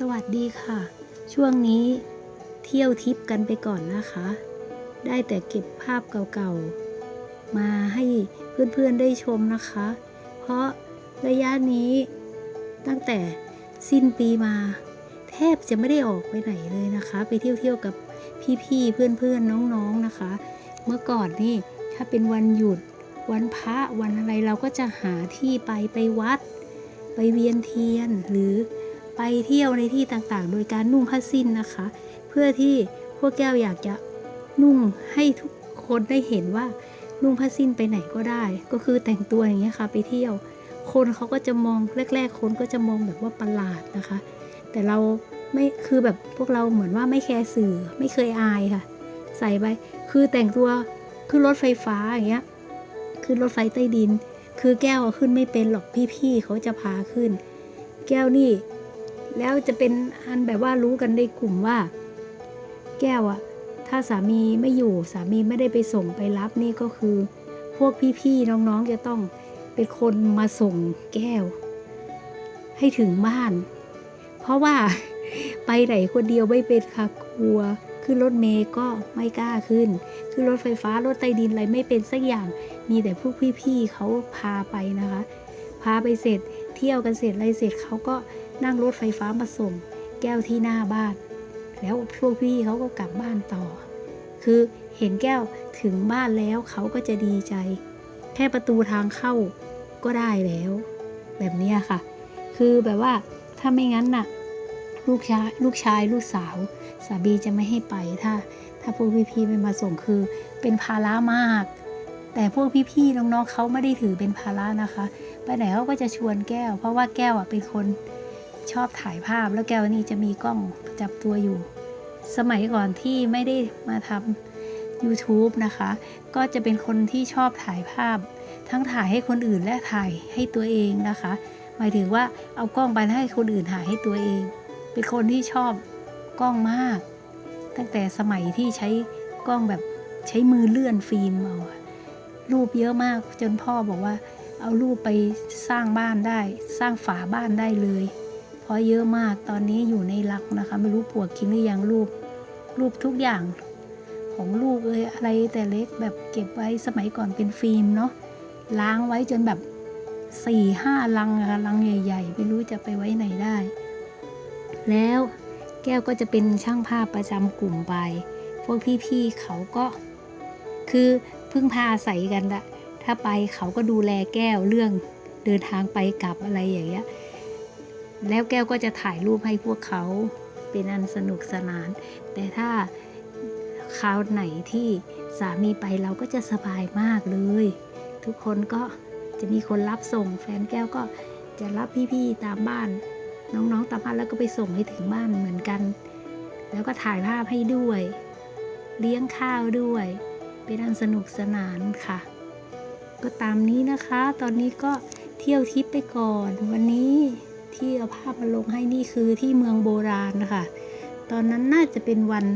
สวัสดีค่ะ ช่วงนี้เที่ยวทิปกันไปก่อนนะคะ ได้แต่เก็บภาพเก่าๆ มาให้เพื่อนๆได้ชมนะคะ เพราะระยะนี้ตั้งแต่สิ้นปีมา แทบจะไม่ได้ออกไปไหนเลยนะคะ ไปเที่ยวๆกับพี่ๆ เพื่อนๆ น้องๆนะคะ เมื่อก่อนนี่ถ้าเป็นวันหยุดวันพระวันอะไรเราก็จะหาที่ไปไปวัด ไปเวียนเทียนหรือ ไปเที่ยวในที่ต่างๆ โดยการนุ่งผ้าสิ้นนะคะ เพื่อที่พวกแก้วอยากจะนุ่งให้ทุกคนได้เห็นว่านุ่งผ้าสิ้นไปไหนก็ได้ ก็คือแต่งตัวอย่างเงี้ยค่ะไปเที่ยว คนเขาก็จะมองแรก ๆ คนก็จะมองแบบว่าประหลาดนะคะ แต่เราไม่คือแบบพวกเราเหมือนว่าไม่แคร์สื่อไม่เคยอายค่ะ ใส่ไปคือแต่งตัวขึ้นรถไฟฟ้าอย่างเงี้ยขึ้นรถไฟใต้ดิน คือแก้วขึ้นไม่เป็นหรอกพี่ๆเขาจะพาขึ้น แก้วนี่ แล้วจะเป็นอันแบบว่ารู้กันในกลุ่มว่า แก้วอะถ้าสามีไม่อยู่สามีไม่ได้ไปส่งไปรับนี่ก็คือ พวกพี่ๆน้องๆจะต้องเป็นคนมาส่งแก้ว ให้ถึงบ้าน เพราะว่าไปไหนคนเดียวไม่เป็นค่ะกลัวขึ้นรถเมย์ก็ไม่กล้าขึ้น ขึ้นรถไฟฟ้ารถใต้ดินอะไรไม่เป็นสักอย่างมีแต่พวกพี่ๆเขาพาไปนะคะ พาไปเสร็จเที่ยวกันเสร็จอะไรเสร็จเขาก็ นั่งรถไฟฟ้ามาส่ง แก้วที่หน้าบ้าน แล้วพวกพี่เขาก็กลับบ้านต่อ คือเห็นแก้วถึงบ้านแล้วเขาก็จะดีใจ แค่ประตูทางเข้าก็ได้แล้ว แบบนี้ค่ะ คือแบบว่าถ้าไม่งั้นน่ะลูกชายลูกชายลูกสาว สามีจะไม่ให้ไปถ้า ถ้าพวกพี่ๆไม่มาส่งคือเป็นภาระมาก แต่พวกพี่ๆน้องๆเขาไม่ได้ถือเป็นภาระนะคะ ไปไหนเขาก็จะชวนแก้ว เพราะว่าแก้วอะเป็นคน ชอบถ่ายภาพแล้วแก้วนี่จะมีกล้องประจับตัวอยู่ สมัยก่อนที่ไม่ได้มาทำ YouTube นะคะ ก็จะเป็นคนที่ชอบถ่ายภาพ ทั้งถ่ายให้คนอื่นและถ่ายให้ตัวเองนะคะ หมายถึงว่าเอากล้องไปให้คนอื่นถ่ายให้ตัวเอง เป็นคนที่ชอบกล้องมาก ตั้งแต่สมัยที่ใช้กล้องแบบใช้มือเลื่อนฟิล์มเอารูปเยอะมากจนพ่อบอกว่าเอารูปไปสร้างบ้านได้ สร้างฝาบ้านได้เลย เพราะเยอะมากตอนนี้อยู่ในลักนะคะ ไม่รู้ปวกกินหรือยังรูปรูปทุกอย่างของลูกเอ้ยอะไรแต่เล็กแบบเก็บไว้สมัยก่อนเป็นฟิล์มเนาะล้างไว้จนแบบสี่ห้าลังอะคะลังใหญ่ ๆ ไม่รู้จะไปไว้ไหนได้ แล้วแก้วก็จะเป็นช่างภาพประจำกลุ่มไป พวกพี่ๆเขาก็ คือพึ่งพาอาศัยกันละถ้าไปเขาก็ดูแลแก้วเรื่องเดินทางไปกลับอะไรอย่างเงี้ย แล้วแก้วก็จะถ่ายรูปให้พวกเขาเป็นอันสนุกสนาน แต่ถ้าคราวไหนที่สามีไปเราก็จะสบายมากเลย ทุกคนก็จะมีคนรับส่ง แฟนแก้วก็จะรับพี่ๆตามบ้าน น้องๆตามบ้านแล้วก็ไปส่งให้ถึงบ้านเหมือนกัน แล้วก็ถ่ายภาพให้ด้วย เลี้ยงข้าวด้วย เป็นอันสนุกสนานค่ะ ก็ตามนี้นะคะ ตอนนี้ก็เที่ยวทิปไปก่อนวันนี้ ที่เอาภาพมาลงให้นี่คือที่เมืองโบราณนะคะ ตอนนั้นน่าจะเป็นวัน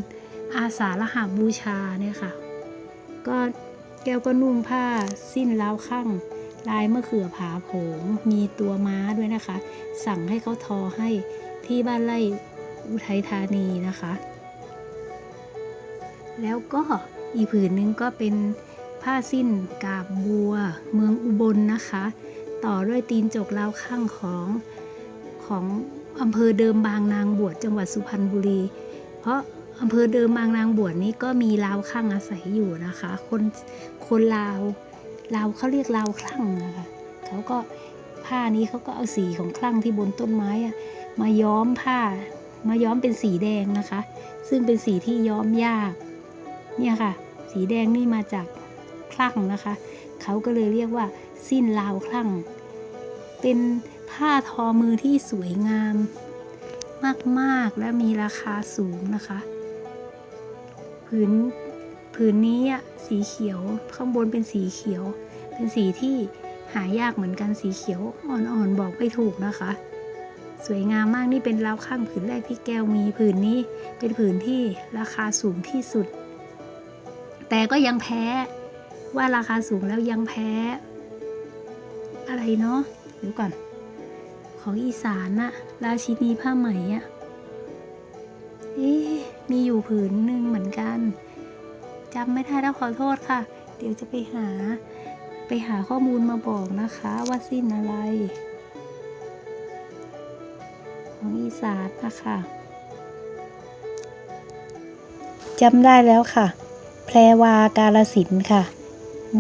อาสาฬหาบูชาเนี่ยค่ะ ก็แก้วก็นุ่งผ้าสิ้นล้าวข้างลายมะเขือผาโผงมีตัวม้าด้วยนะคะ สั่งให้เขาทอให้ที่บ้านไร่อุทัยธานีนะคะ แล้วก็อีผืนนึงก็เป็นผ้าสิ้นกาบบัว เมืองอุบลนะคะ ต่อด้วยตีนจกลาวข้างของ ของอำเภอเดิมบางนางบวชจังหวัดสุพรรณบุรี เพราะอำเภอเดิมบางนางบวชนี้ก็มีลาวข้างอาศัยอยู่นะคะ คนคนลาวลาวเขาเรียกลาวคลั่งนะคะเขาก็ผ้านี้เขาก็เอาสีของคลั่งที่บนต้นไม้อะมาย้อมผ้า มาย้อมเป็นสีแดงนะคะ ซึ่งเป็นสีที่ย้อมยาก เนี่ยค่ะ สีแดงนี่มาจากคลั่งนะคะ เขาก็เลยเรียกว่าสิ้นลาวคลั่ง เป็น ผ้าทอมือที่สวยงาม มากๆและมีราคาสูงนะคะ ผืนผืนนี้สีเขียวข้างบนเป็นสีเขียว เป็นสีที่หายากเหมือนกันสีเขียวอ่อนๆบอกไม่ถูกนะคะ สวยงามมากนี่เป็นราวข้างผืนแรกที่แก้วมีผืนนี้เป็นผืนที่ราคาสูงที่สุด แต่ก็ยังแพ้ว่าราคาสูงแล้วยังแพ้ อะไรเนาะเดี๋ยวก่อน ของอีสานน่ะ ราชินีผ้าไหมอะเอ๊ะมีอยู่ผืนหนึ่งเหมือนกันจำไม่ได้แล้วขอโทษค่ะ เดี๋ยวจะไปหา ไปหาข้อมูลมาบอกนะคะว่าสิ้นอะไร ของอีสานนะคะจำได้แล้วค่ะ แพรวากาลสินค่ะ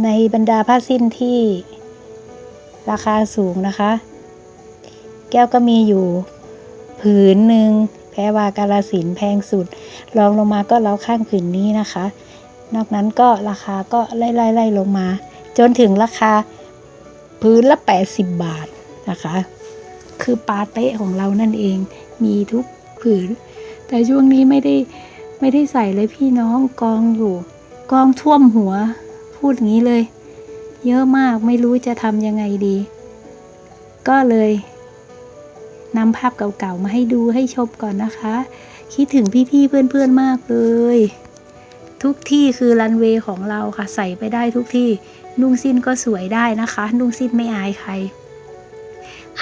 ในบรรดาผ้าสิ้นที่ราคาสูงนะคะ แก้วก็มีอยู่ ผืนหนึ่งแพรวากาลสินแพงสุดรองลงมาก็เล้าข้างผืนนี้นะคะ นอกนั้นก็ราคาก็ไล่ไล่ไล่ลงมา จนถึงราคาพื้นละ 80 บาทนะคะ คือปาเต้ของเรานั่นเองมีทุกผืน แต่ช่วงนี้ไม่ได้ไม่ได้ใส่เลยพี่น้องกองอยู่ กองท่วมหัว พูดอย่างนี้เลย เยอะมากไม่รู้จะทำยังไงดี ก็เลย นำภาพเก่าๆมาให้ดูให้ชมก่อนนะคะ คิดถึงพี่ๆเพื่อนๆมากเลย ทุกที่คือรันเวย์ของเราค่ะ ใส่ไปได้ทุกที่ นุ่งสิ้นก็สวยได้นะคะ นุ่งสิ้นไม่อายใคร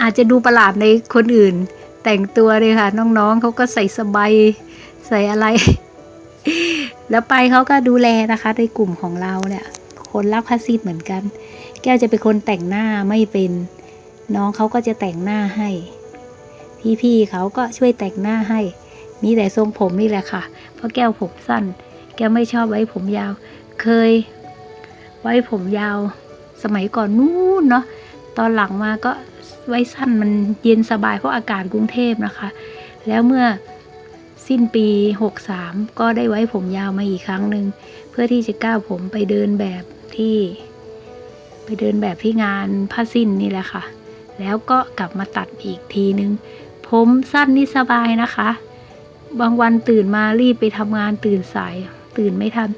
อาจจะดูประหลาดในคนอื่น แต่งตัวเลยค่ะ น้องๆเขาก็ใส่สบายใส่อะไร แล้วไปเขาก็ดูแลนะคะ ในกลุ่มของเราเนี่ย คนรักพาสิทเหมือนกัน แก้วจะเป็นคนแต่งหน้าไม่เป็น น้องเขาก็จะแต่งหน้าให้ พี่ๆเขาก็ช่วยแต่งหน้าให้ มีแต่ทรงผมนี่แหละค่ะ เพราะแก้วผมสั้น แก้วไม่ชอบไว้ผมยาว เคย ไว้ผมยาว สมัยก่อนนู้นเนาะ ตอนหลังมาก็ไว้สั้นมันเย็นสบายเพราะอากาศกรุงเทพนะคะ แล้วเมื่อสิ้นปี 63 ก็ได้ไว้ผมยาวมาอีกครั้งหนึ่งเพื่อที่จะก้าวผมไปเดินแบบที่ ไปเดินแบบที่งานผ้าสิ้นนี่แหละค่ะ แล้วก็กลับมาตัดอีกทีนึง ผมสั้นนี่สบายนะคะ บางวันตื่นมารีบไปทำงานตื่นสาย ตื่นไม่ทัน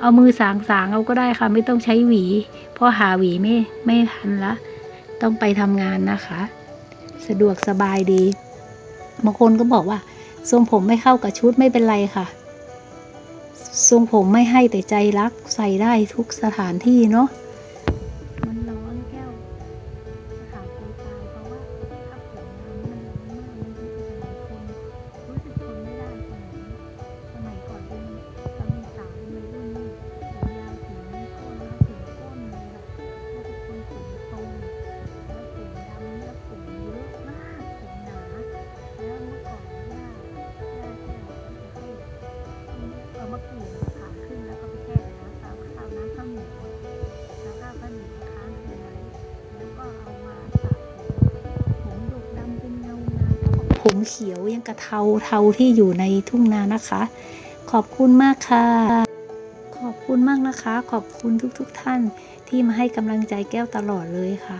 เอามือสางสางๆเอาก็ได้ค่ะ ไม่ต้องใช้หวี เพราะหาหวีไม่ไม่ทันละ ต้องไปทำงานนะคะ สะดวกสบายดีบางคนก็บอกว่า ทรงผมไม่เข้ากับชุดไม่เป็นไรค่ะ ทรงผมไม่ให้แต่ใจรักใส่ได้ทุกสถานที่เนาะ เอามะกรูดผ่าขึ้นแล้วก็ไปแช่น้ำตามข้าวน้ำข้าวเหนียวแล้วข้าวข้าวเหนียวค้างไว้แล้วก็เอามาสระผมผมดกดำเป็นเงางาผมเขียวยังกระเทาเทาที่อยู่ในทุ่งนานะคะ ขอบคุณมากค่ะ ขอบคุณมากนะคะ ขอบคุณทุกๆทท่านที่มาให้กำลังใจแก้วตลอดเลยค่ะ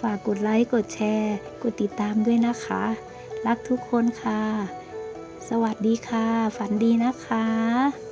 ฝากกดไลค์กดแชร์ กดติดตามด้วยนะคะ รักทุกคนค่ะสวัสดีค่ะ ฝันดีนะคะ